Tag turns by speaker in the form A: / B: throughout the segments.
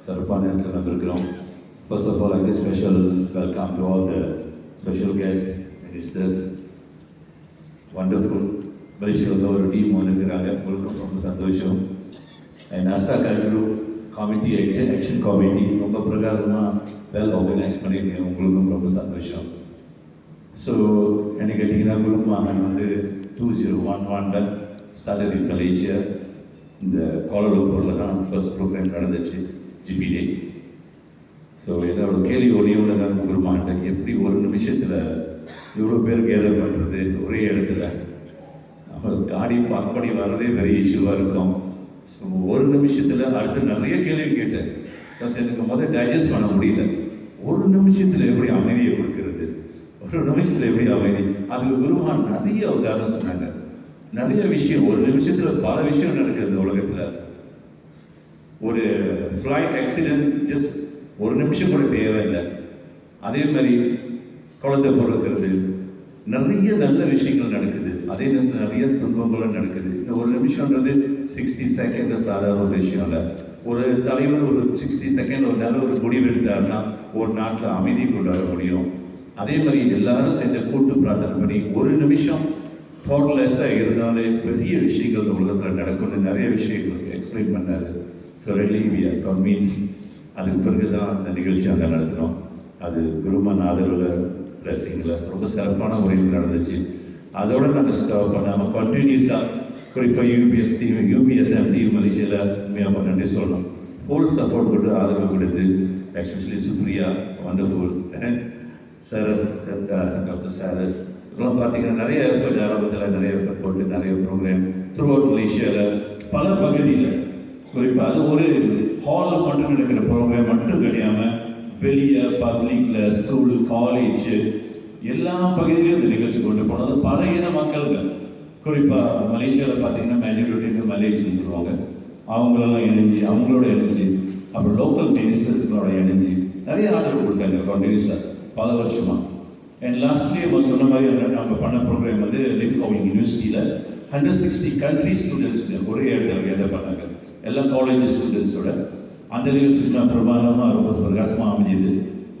A: சிறப்பான இடத்துல வந்திருக்கிறோம் ஃபர்ஸ்ட் ஆஃப் ஆல் அங்கே special welcome to all the special guest ministers wonderful மலேசியாவில் ஒரு டீம் வந்துருக்கிறாங்க உங்களுக்கும் ரொம்ப சந்தோஷம் அண்ட் அஸ்டா கல்குரு கமிட்டி ஆக்ஷன் காமிட்டி ரொம்ப பிரகாசமாக வெல் ஆர்கனைஸ் பண்ணியிருக்கேன் உங்களுக்கும் ரொம்ப சந்தோஷம். ஸோ என்ன கேட்டிங்கன்னா குருமகன் வந்து டூ ஜீரோ ஒன் ஒனில் ஸ்டார்டட் இன் மலேசியா இந்த கோலலூப்பூரில் தான் ஃபர்ஸ்ட் ப்ரோக்ராம் நடந்துச்சு. ஜிபிடே ஸோ என்னோட கேள்வி ஒரே ஒன்று தான் குருமாண்டேன் எப்படி ஒரு நிமிஷத்தில் இவ்வளோ பேர் கேதர் பண்ணுறது ஒரே இடத்துல? அவர் காடி பார்க்கடி வர்றதே பெரிய இஷ்யூவாக இருக்கும். ஸோ ஒரு நிமிஷத்தில் அடுத்து நிறைய கேள்வி கேட்டேன். பிளஸ் எனக்கு முதல் டைஜஸ்ட் பண்ண முடியல. ஒரு நிமிஷத்தில் எப்படி அமைதியை கொடுக்கறது? ஒரு நிமிஷத்தில் எப்படி அமைதி? அதுக்கு குருமான் நிறைய உதாரணம் சொன்னாங்க. நிறைய விஷயம் ஒரு நிமிஷத்தில் பல விஷயம் நடக்குது இந்த உலகத்தில். ஒரு ஃப்ளைட் ஆக்சிடென்ட் ஜஸ்ட் ஒரு நிமிஷம் கூட தேவையில்லை. அதே மாதிரி குழந்தை பிறக்கிறது. நிறைய நல்ல விஷயங்கள் நடக்குது. அதே நேரத்தில் நிறைய துன்பங்களும் நடக்குது. இந்த ஒரு நிமிஷம்ன்றது சிக்ஸ்டி செகண்ட் சாதாரண ஒரு விஷயம் இல்லை. ஒரு தலைவர் ஒரு சிக்ஸ்டி செகண்ட் ஒரு நல்ல ஒரு முடிவு எடுத்தாருன்னா ஒரு நாட்டில் அமைதி கொண்டாட முடியும். அதே மாதிரி எல்லாரும் சேர்ந்து கூட்டு பிரார்த்தனை பண்ணி ஒரு நிமிஷம் தாட்லெஸ்ஸாக இருந்தாலே பெரிய விஷயங்கள் இந்த உலகத்தில் நடக்கும்னு நிறைய விஷயங்கள் எக்ஸ்பிளைன் பண்ணார். So really we are convince அதுக்கு பிறகு தான் அந்த நிகழ்ச்சி அங்கே நடத்தினோம். அது குருமன் ஆதரவில் பிளஸிங்கில் ரொம்ப சிறப்பான முறையில் நடந்துச்சு. அதோடு நாங்கள் ஸ்டாப் பண்ணாமல் கண்டினியூஸாக குறிப்பாக யூபிஎஸ் டீம் யூபிஎஸ்எம் டீம் மலேசியாவில் உண்மையாக நன்றி சொல்லணும். ஃபுல் சப்போர்ட் கொடுத்து ஆதரவு கொடுத்து especially Supriya wonderful Saras doctor Saras இதெல்லாம் பார்த்தீங்கன்னா நிறைய எஃபர்ட் ஆரம்பத்தில் நிறைய எஃபர்ட் போட்டு நிறைய ப்ரோக்ராம் த்ரூ அவுட் மலேசியாவில் பல பகுதியில் குறிப்பாக அது ஒரு ஹாலில் மட்டும் நடக்கிற ப்ரோக்ராம் மட்டும் கிடையாமல் வெளியே பப்ளிக்கில் ஸ்கூல் காலேஜ் எல்லா பகுதியிலும் இந்த நிகழ்ச்சி கொண்டு போனது பல இன மக்கள்கள். குறிப்பாக மலேசியாவில் பார்த்தீங்கன்னா மெஜாரிட்டி இந்த மலேசியன் சொல்லுவாங்க. அவங்களெல்லாம் இணைஞ்சு அவங்களோட இணைஞ்சு அப்புறம் லோக்கல் மினிஸ்டர்ஸ்களோட இணைஞ்சு நிறைய ஆதரவு கொடுத்தாங்க கண்டினியூஸாக பல வருஷமாக அண்ட் லாஸ்ட்லி நம்ம சொன்ன மாதிரி நாங்கள் பண்ண ப்ரோக்ராம் வந்து லிப் கவுலிங் யூனிவர்சிட்டியில் ஹண்ட்ரட் சிக்ஸ்டி கண்ட்ரி ஸ்டூடெண்ட்ஸ் ஒரே இடத்துல கேதர் பண்ணாங்க. எல்லா காலேஜ் ஸ்டூடெண்ட்ஸோட அந்த லீவ் சுற்றுலா பிரமாதமாக ரொம்ப பிரகாசமாக அமைஞ்சது.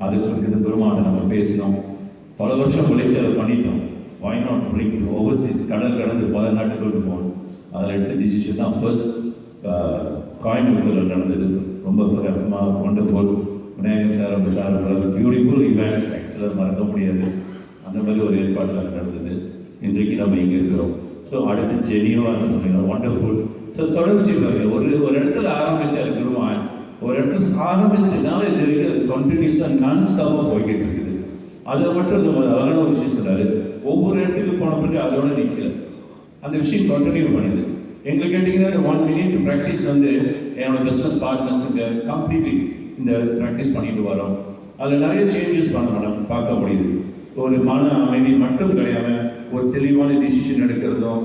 A: அதுக்கு இருக்குது பெருமானை நம்ம பேசினோம். பல வருஷம் மலேசியாவில் பண்ணிட்டோம். Why not bring to overseas கடல் கடந்து பல நாட்டுகளுக்கு போகணும். அதில் எடுத்த டிசிஷன் தான் ஃபர்ஸ்ட் கோயம்புத்தூரில் நடந்தது. ரொம்ப பிரகாசமாக ஒண்டர்ஃபுல் விநாயகர் சார் அவங்க சார் பியூட்டிஃபுல் இவெண்ட்ஸ் எக்ஸலர் மறக்க முடியாது. அந்த மாதிரி ஒரு ஏற்பாட்டில் நடந்தது. இன்றைக்கு நம்ம இங்கே இருக்கிறோம். ஸோ அடுத்து ஜெனிவான்னு சொன்னீங்க. ஒண்டர்ஃபுல் ஸோ தொடர்ச்சி பாருங்க ஒரு ஒரு இடத்துல ஆரம்பிச்சாரு குருவான் ஒரு இடத்துல ஆரம்பிச்சனால இது வரைக்கும் அது கண்டினியூஸாக நான் ஸ்டாப்பாக போய்கிட்டு இருக்குது அதில் மட்டும் நம்ம அழகான ஒரு விஷயம் சொன்னாரு ஒவ்வொரு இடத்துக்கு போன பிறகு அதோட நிற்கல அந்த விஷயம் கண்டினியூ பண்ணுது. எங்களுக்கு கேட்டிங்கன்னா ஒன் மினிட் ப்ராக்டிஸ் வந்து என்னோட பிஸ்னஸ் பார்ட்னர்ஸுங்க கம்ப்ளீட்லி இந்த ப்ராக்டிஸ் பண்ணிட்டு வரோம். அதில் நிறைய சேஞ்சஸ் பண்ண நம்ம பார்க்க முடியுது. ஒரு மன அமைதி மட்டும் கிடையாம ஒரு தெளிவான டிசிஷன் எடுக்கிறதும்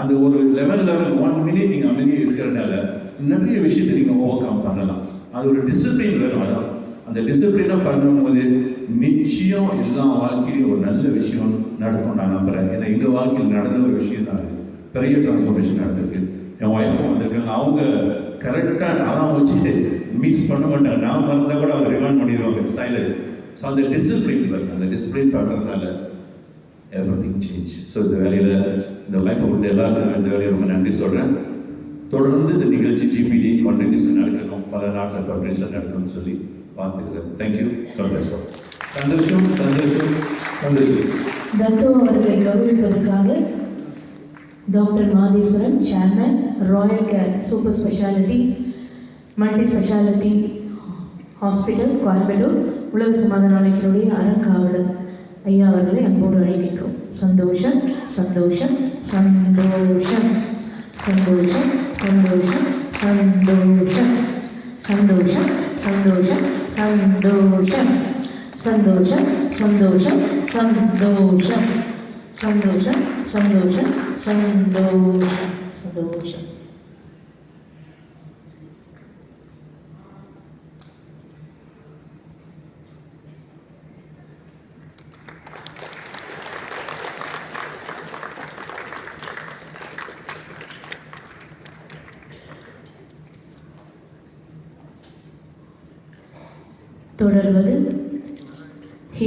A: அந்த ஒரு லெவல் லெவல் ஒன் மினிட் நீங்கள் அமைதியாக இருக்கிறனால நிறைய விஷயத்தை நீங்கள் ஓவர் கம் பண்ணலாம். அது ஒரு டிசிப்ளின் வேணும். அதான். அந்த டிசிப்ளினாக பண்ணும்போது நிச்சயம் எல்லா வாழ்க்கையிலும் ஒரு நல்ல விஷயம் நடக்கும் நான் நம்புகிறேன் ஏன்னா எங்கள் வாழ்க்கையில் நடந்த ஒரு விஷயம் தான் பெரிய டிரான்ஸ்ஃபர்மேஷன் நடந்திருக்கு. என் ஒய்ஃபும் வந்திருக்காங்க. அவங்க கரெக்டாக நான் வச்சு மிஸ் பண்ண மாட்டாங்க. நான் மறந்தால் கூட அவங்க ரிமாண்ட் பண்ணிடுவாங்க. சைலண்ட் ஸோ அந்த டிசிப்ளின் அந்த டிசிப்ளின் பண்ணுறதுனால எவ்ரிதிங் சேஞ்ச் ஸோ இந்த வேலையில் இந்த வாய்ப்பை கொடுத்த எல்லாருக்கும் இந்த வேலையை ரொம்ப நன்றி சொல்கிறேன் தொடர்ந்து இந்த நிகழ்ச்சி ஜிபிடி கண்டினியூஸ் நடக்கணும். பல நாட்டில் கண்டினியூஸாக நடக்கணும்னு சொல்லி பார்த்துக்கிறேன் தேங்க்யூ கம்ப்ளீட் சந்தோஷம் சந்தோஷம் சந்தோஷம்.
B: தத்தோ அவர்களை கௌரவிப்பதற்காக doctor Matheswaran chairman royal care super speciality multi speciality hospital Coimbatore உலக சமாதான ஆலயத்தினுடைய அறங்காவலர் ஐயா அவர்களை அன்போடு அழைக்கிறேன். சந்தோஷம் சந்தோஷம் சந்தோஷம் சந்தோஷம் சந்தோஷம் சந்தோஷம் சந்தோஷம் சந்தோஷம் சந்தோஷம் சந்தோஷம் சந்தோஷம் சந்தோஷம் சந்தோஷம் சந்தோஷம் சந்தோஷம் சந்தோஷம் தொடர்வது